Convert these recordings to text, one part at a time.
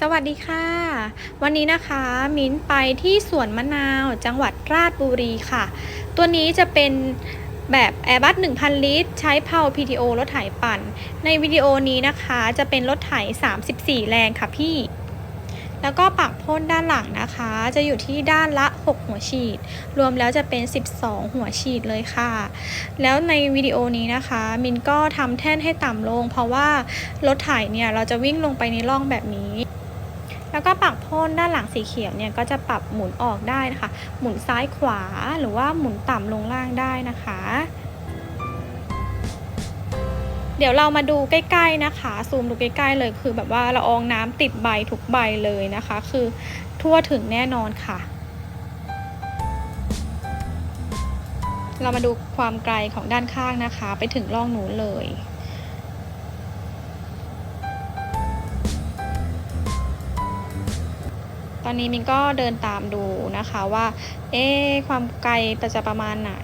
สวัสดีค่ะ วันนี้นะคะมิ้นไปที่สวนมะนาวจังหวัดราชบุรีค่ะ ตัวนี้จะเป็นแบบ Airbus 1000 ลิตร ใช้เพา PTO รถไถปั่น ในวิดีโอนี้นะคะจะเป็นรถไถ 34 แรงค่ะพี่ แล้วก็ปักพ่นด้านหลังนะคะ จะอยู่ที่ด้านละ 6 หัวฉีด รวมแล้วจะเป็น 12 หัวฉีดเลยค่ะ แล้วในวิดีโอนี้นะคะ มินก็ทำแท่นให้ต่ำลง เพราะว่ารถไถเนี่ยเราจะวิ่งลงไปในร่องแบบนี้ แล้วก็ปักพ่นด้านหลังสีเขียวเนี่ยก็จะปรับหมุนออกได้นะคะ หมุนซ้ายขวาหรือว่าหมุนต่ำลงล่างได้นะคะ เดี๋ยวเรามาดูใกล้ๆนะคะ ซูมดูใกล้ๆเลยคือแบบว่าละอองน้ำติดใบทุกใบเลยนะคะ คือทั่วถึงแน่นอนค่ะเรามาดูความไกลของด้านข้างนะคะ ไปถึงร่องนู้นเลย ตอนนี้มินก็เดินตามดูนะคะว่า เอ๊ความไกลจะประมาณไหน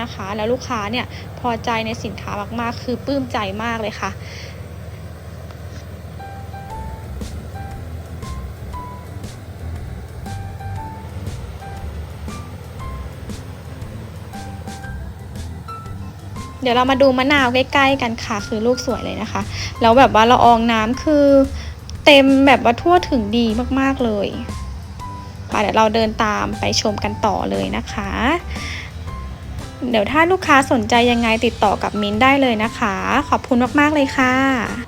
นะคะ แล้วลูกค้าเนี่ยพอใจในสินค้ามากๆ คือปลื้มใจมากเลยค่ะเดี๋ยวเรามาดูมะนาวใกล้ๆกันค่ะ คือลูกสวยเลยนะคะ แล้วแบบว่าละอองน้ำคือเต็มแบบว่าทั่วถึงดีมากๆเลย ค่ะเดี๋ยวเราเดินตามไปชมกันต่อเลยนะคะ เดี๋ยวถ้าลูกค้าสนใจยังไงติดต่อกับมิ้นได้เลยนะคะ ขอบคุณมาก ๆ เลยค่ะ